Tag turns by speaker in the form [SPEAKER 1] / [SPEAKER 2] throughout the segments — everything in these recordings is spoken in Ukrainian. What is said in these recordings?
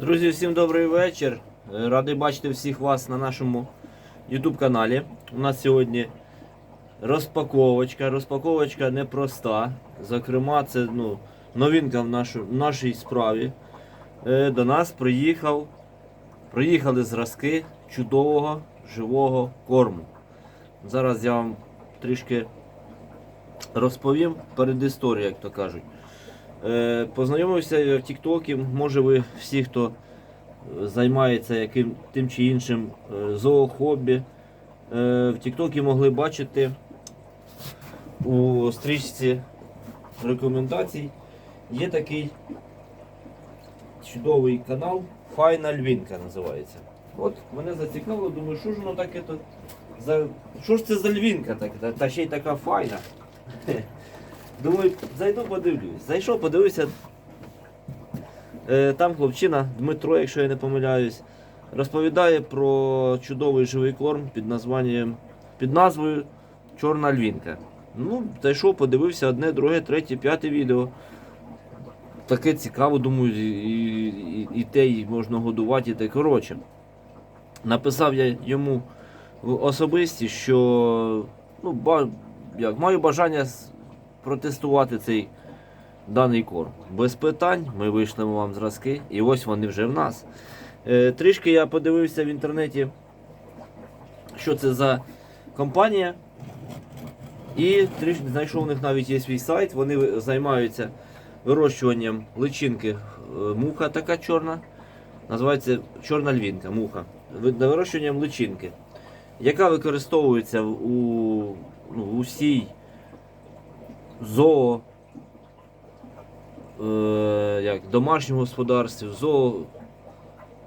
[SPEAKER 1] Друзі, всім добрий вечір. Е, Радий бачити всіх вас на нашому YouTube каналі. У нас сьогодні розпаковочка. Розпаковочка непроста. Зокрема, це ну, новинка в, нашу, в нашій справі. Е, До нас приїхав, приїхали зразки чудового живого корму. Зараз я вам трішки розповім перед історією, як то кажуть. Е, Познайомився в Тіктокі. Може ви всі, хто е, займається яким тим чи іншим е, зоохобі, в Тіктокі могли бачити у стрічці рекомендацій. Є такий чудовий канал Файна Львінка називається. От мене зацікавило, думаю, що ж воно таке то за. Що ж це за львінка така? Та, та ще й така файна. Думаю, зайду подивлюсь. Зайшов, подивився. Е, Там хлопчина Дмитро, якщо я не помиляюсь, розповідає про чудовий живий корм під названням, під назвою Чорна львінка. Ну, зайшов, подивився одне, друге, третє, п'яте відео. Таке цікаво, думаю, і, і, і те і можна годувати, і те. Коротше, написав я йому особисті, що ну, ба, як, маю бажання протестувати цей даний корм. Без питань ми вийшлемо вам зразки, і ось вони вже в нас. Е, трішки я подивився в інтернеті, що це за компанія. І трішки знайшов у них навіть є свій сайт. Вони займаються вирощуванням личинки е, муха така чорна. Називається чорна львінка, муха. Вирощуванням личинки, яка використовується у ну, усій зоо, е, як домашньому господарстві, в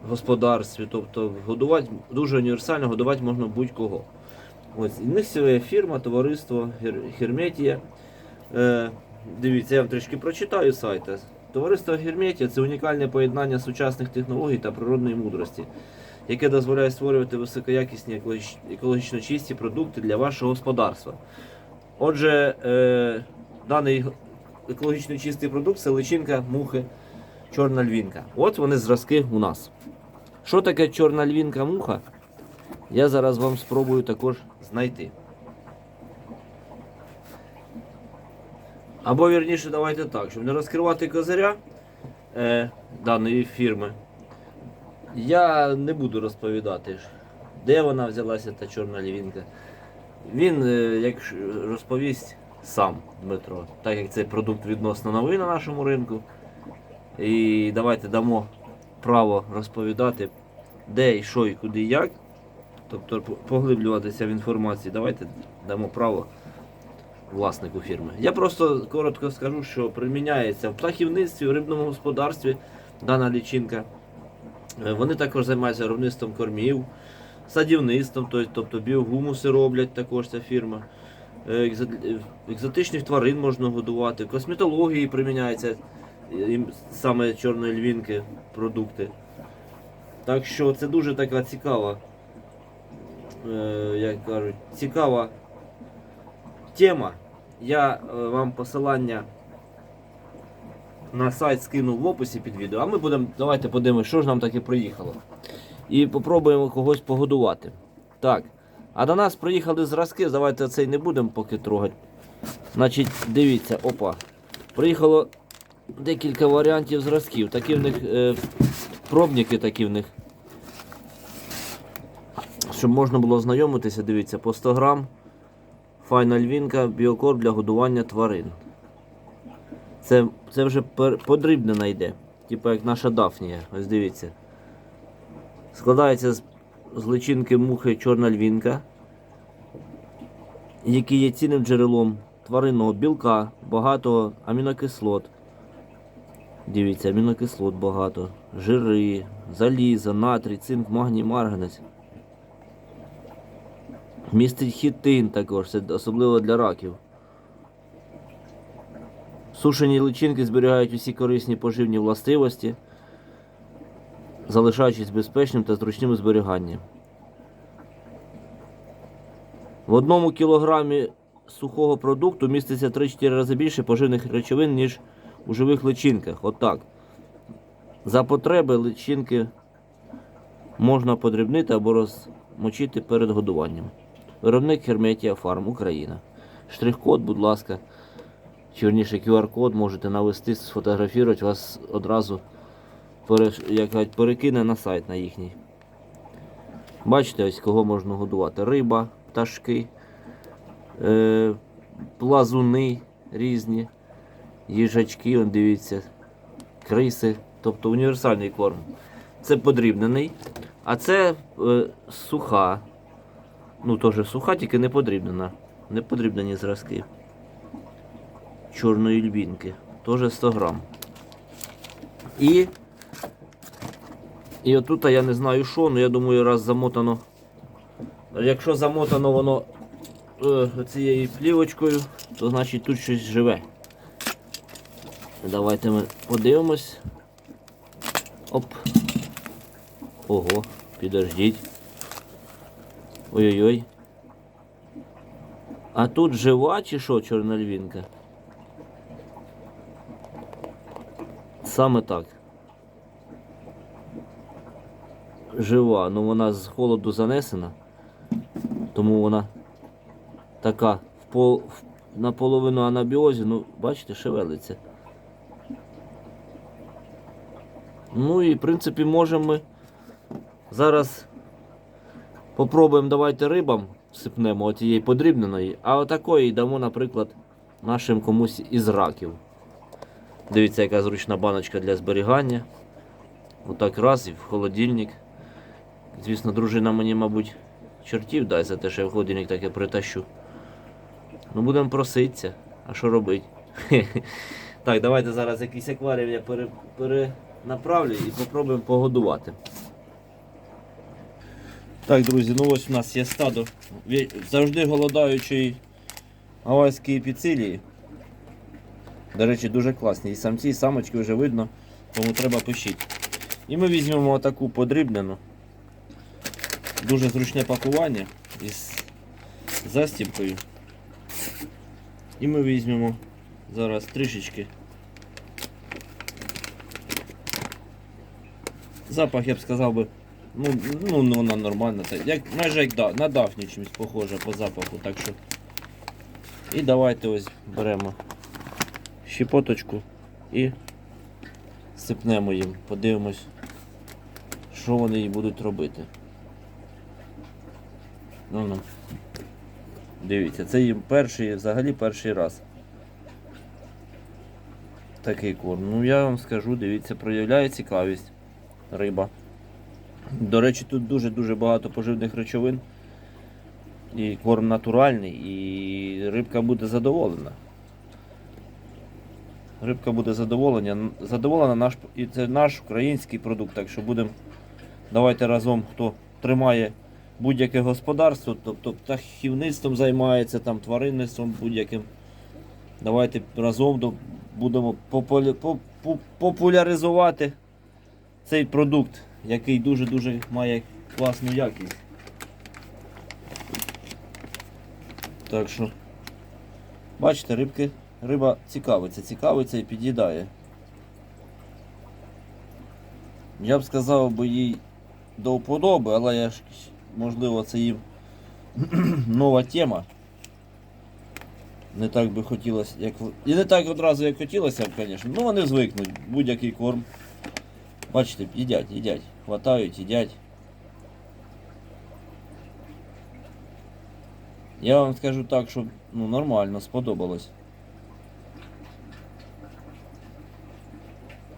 [SPEAKER 1] зоогосподарстві. Тобто годувати дуже універсально годувати можна будь-кого. Ось, і в них своя фірма, товариство Гер- Герметія. Е, дивіться, я вам трішки прочитаю сайт. Товариство Герметія це унікальне поєднання сучасних технологій та природної мудрості, яке дозволяє створювати високоякісні екологічно чисті продукти для вашого господарства. Отже, е, даний екологічно чистий продукт це личинка мухи чорна львінка. От вони зразки у нас. Що таке чорна львінка муха? Я зараз вам спробую також знайти. Або вірніше, давайте так, щоб не розкривати козиря е, даної фірми, я не буду розповідати, де вона взялася та чорна львінка. Він, е, як розповість сам Дмитро, так як цей продукт відносно новий на нашому ринку. І давайте дамо право розповідати, де і що і куди і як. Тобто поглиблюватися в інформації. Давайте дамо право власнику фірми. Я просто коротко скажу, що приміняється в птахівництві, в рибному господарстві дана лічинка. Е, Вони також займаються виробництвом кормів, садівництвом, тобто біогумуси роблять також ця фірма. Е, е, Екзотичних тварин можна годувати, в косметології приміняються е, саме чорної львінки продукти. Так що це дуже така цікава, як кажуть, цікава тема. Я вам посилання на сайт скину в описі під відео, а ми будемо, давайте подивимося, що ж нам таке приїхало. І попробуємо когось погодувати. Так. А до нас приїхали зразки, давайте цей не будемо поки трогати. Значить, дивіться, опа. Приїхало декілька варіантів зразків. Такі в них е, пробники такі в них. Щоб можна було знайомитися, дивіться, по 100 грам. Файна львінка, біокорм для годування тварин. Це, це вже подрібнена йде. Типу як наша дафнія. Ось дивіться. Складається з, з личинки мухи чорна львінка, які є цінним джерелом тваринного білка, багато амінокислот. Дивіться, амінокислот багато, жири, заліза, натрій, цинк, магній, марганець. Містить хітин також, це особливо для раків. Сушені личинки зберігають усі корисні поживні властивості, залишаючись безпечним та зручним у зберіганні. В одному кілограмі сухого продукту міститься 3-4 рази більше поживних речовин, ніж у живих личинках. Отак. За потреби личинки можна подрібнити або розмочити перед годуванням. Виробник Hermetia Farm, Україна. Штрих-код, будь ласка, чи верніше QR-код можете навести, сфотографувати, вас одразу як кажуть, перекине на сайт на їхній. Бачите, ось кого можна годувати. Риба, пташки, е, плазуни різні, їжачки, он дивіться, криси, тобто універсальний корм. Це подрібнений, а це е, суха. Ну, теж суха, тільки не подрібнена. Не подрібнені зразки. Чорної львінки. Теж 100 грам. І. І отут я не знаю що, але я думаю, раз замотано. Якщо замотано воно е, цією плівочкою, то значить тут щось живе. Давайте ми подивимось. Оп. Ого, підождіть. Ой-ой-ой. А тут жива чи що, чорнольвінка? Саме так. Жива, ну вона з холоду занесена, тому вона така в пол, в, наполовину анабіозі, ну, бачите, шевелиться. Ну і в принципі можемо ми зараз попробуємо давайте рибам сипнемо отієї подрібненої, а отакої дамо, наприклад, нашим комусь із раків. Дивіться, яка зручна баночка для зберігання. Отак раз і в холодильник. Звісно, дружина мені, мабуть, чортів дасть за те, що я в холодильник таке притащу. Ну, будемо проситися. А що робити? Так, давайте зараз якийсь акваріум я пере, перенаправлю і попробуємо погодувати. Так, друзі, ну ось у нас є стадо завжди голодаючої гавайської піцилії. До речі, дуже класні. І самці, і самочки вже видно, тому треба пишіть. І ми візьмемо таку подрібнену. Дуже зручне пакування із застіпкою. І ми візьмемо зараз трішечки. Запах, я б сказав би, ну, ну, ну вона нормальна. Як, майже як да, на дафню чимось похоже по запаху. Так що. І давайте ось беремо щепоточку і сипнемо їм. Подивимось, що вони їй будуть робити. Ну, ну. Дивіться, це їм перший, взагалі перший раз. Такий корм. Ну я вам скажу, дивіться, проявляє цікавість риба. До речі, тут дуже-дуже багато поживних речовин. І корм натуральний, і рибка буде задоволена. Рибка буде задоволена, задоволена наш, і це наш український продукт, так що будемо давайте разом, хто тримає будь-яке господарство, тобто птахівництвом займається, там, тваринництвом будь-яким. Давайте разом будемо популяризувати цей продукт, який дуже-дуже має класну якість. Так що, бачите, рибки, риба цікавиться, цікавиться і під'їдає. Я б сказав би їй до вподоби, але я ж, можливо, це їм нова тема. Не так би хотілося, як і не так одразу, як хотілося б, звісно. Ну вони звикнуть, будь-який корм. Бачите, їдять, їдять, хватають, їдять. Я вам скажу так, що ну, нормально, сподобалось.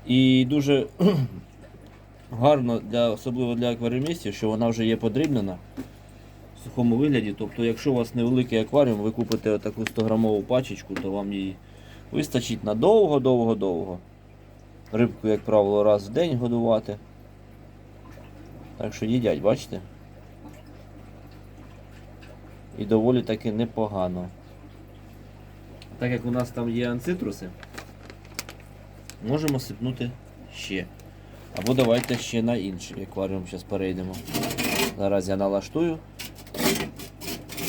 [SPEAKER 1] І дуже гарно, для, особливо для акваріумістів, що вона вже є подрібнена в сухому вигляді. Тобто, якщо у вас невеликий акваріум, ви купите таку 100-грамову пачечку, то вам її вистачить на довго-довго-довго. Рибку, як правило, раз в день годувати. Так що їдять, бачите? І доволі таки непогано. Так як у нас там є анцитруси, можемо сипнути ще. Або давайте ще на інший акваріум зараз перейдемо. Зараз я налаштую.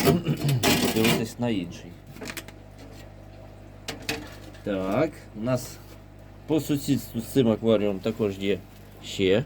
[SPEAKER 1] Подивитись на інший. Так, у нас по сусідству з цим акваріумом також є ще